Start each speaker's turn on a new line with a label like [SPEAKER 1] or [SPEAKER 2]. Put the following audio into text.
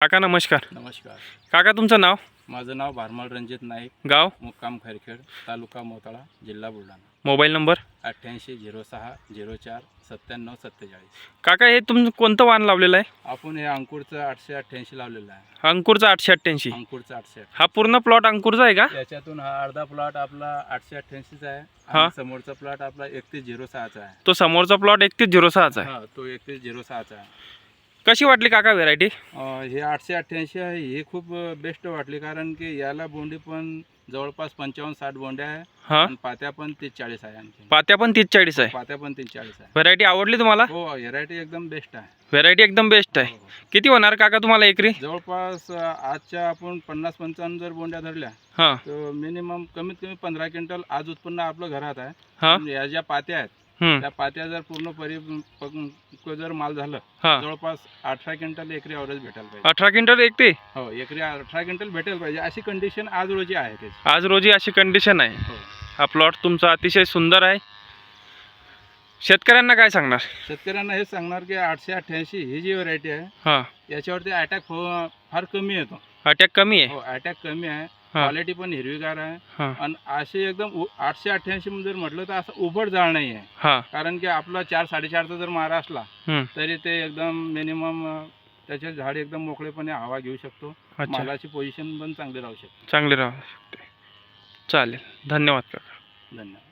[SPEAKER 1] काका नमस्कार.
[SPEAKER 2] नमस्कार.
[SPEAKER 1] काका तुमचं नाव?
[SPEAKER 2] माझं नाव भारमल रणजित नाईक.
[SPEAKER 1] गाव?
[SPEAKER 2] मुक्काम खैरखेड तालुका मोताळा जिल्हा बुलढाणा.
[SPEAKER 1] Mobile number?
[SPEAKER 2] अठ्ठ्याऐंशी झिरो सहा झिरो चार सत्त्याण्णव सत्तेचाळीस.
[SPEAKER 1] काका हे तुमचं कोणतं वाहन लावलेलं आहे?
[SPEAKER 2] आपण हे अंकुरचं आठशे अठ्ठ्याऐंशी लावलेलं आहे.
[SPEAKER 1] अंकुरचं आठशे अठ्ठ्याऐंशी.
[SPEAKER 2] अंकुरचं आठशे
[SPEAKER 1] हा पूर्ण प्लॉट अंकुरचा आहे का?
[SPEAKER 2] याच्यातून हा अर्धा प्लॉट आपला आठशे अठ्ठ्याऐंशीचा आहे
[SPEAKER 1] हा.
[SPEAKER 2] आणि समोरचा प्लॉट आपला एकतीस झिरो सहाचा आहे.
[SPEAKER 1] तो समोरचा प्लॉट एकतीस झिरो सहाचा आहे.
[SPEAKER 2] हा तो एकतीस झिरो सहाचा आहे.
[SPEAKER 1] कशी वाटली काका व्हेरायटी
[SPEAKER 2] अं, हे आठशे अठ्ठ्याऐंशी आहे. ही खूप बेस्ट वाटली. कारण की याला बोंडी पण जवळपास पंचावन्न साठ बोंड्या आहे.
[SPEAKER 1] हा.
[SPEAKER 2] आणि पात्या पण तीस चाळीस आहे आणखी.
[SPEAKER 1] पात्या पण तीस चाळीस आहे.
[SPEAKER 2] पात्या पण तीस चाळीस आहे.
[SPEAKER 1] व्हेरायटी आवडली तुम्हाला?
[SPEAKER 2] हो व्हेरायटी एकदम बेस्ट आहे.
[SPEAKER 1] व्हेरायटी एकदम बेस्ट आहे.
[SPEAKER 2] हो, हो.
[SPEAKER 1] किती होणार काका तुम्हाला एकरी?
[SPEAKER 2] जवळपास अं, आजच्या आपण पन्नास पंचावन्न जर बोंड्या धरल्या
[SPEAKER 1] हां.
[SPEAKER 2] तर मिनिमम कमीत कमी पंधरा क्विंटल आज उत्पन्न आपलं घरात आहे.
[SPEAKER 1] हां.
[SPEAKER 2] पण या ज्या पात्या आहेत त्या पात्या जर पूर्ण परी जर माल झालं
[SPEAKER 1] हां.
[SPEAKER 2] जवळपास अठरा क्विंटल एकरी ॲव्हरेज भेटायला पाहिजे.
[SPEAKER 1] अठरा क्विंटल एक ते?
[SPEAKER 2] हो एकरी अठरा क्विंटल भेटेल पाहिजे. अशी कंडिशन आज रोजी आहे त्याची.
[SPEAKER 1] आज रोजी अशी कंडिशन आहे.
[SPEAKER 2] हो.
[SPEAKER 1] हा प्लॉट तुमचा अतिशय सुंदर आहे. शेतकऱ्यांना काय सांगणार?
[SPEAKER 2] शेतकऱ्यांना हे सांगणार की आठशे अठ्ठ्याऐंशी ही जी व्हरायटी आहे
[SPEAKER 1] हां.
[SPEAKER 2] याच्यावरती अटॅक फार कमी येतो.
[SPEAKER 1] अटॅक कमी आहे.
[SPEAKER 2] हो अटॅक कमी आहे.
[SPEAKER 1] हा.
[SPEAKER 2] क्वालिटी पण हिरवीगार आहे. आणि असे एकदम आठशे अठ्ठ्याऐंशी मध्ये जर म्हटलं तर असं उभड जाळ नाही आहे कारण की आपला चार साडेचारचा जर मारा असला तरी ते एकदम मिनिमम त्याचे झाड एकदम मोकळेपणे हवा घेऊ शकतो. मालाची पोझिशन पण चांगली राहू शकते.
[SPEAKER 1] चांगले राहू शकते. चालेल. धन्यवाद काका.
[SPEAKER 2] धन्यवाद.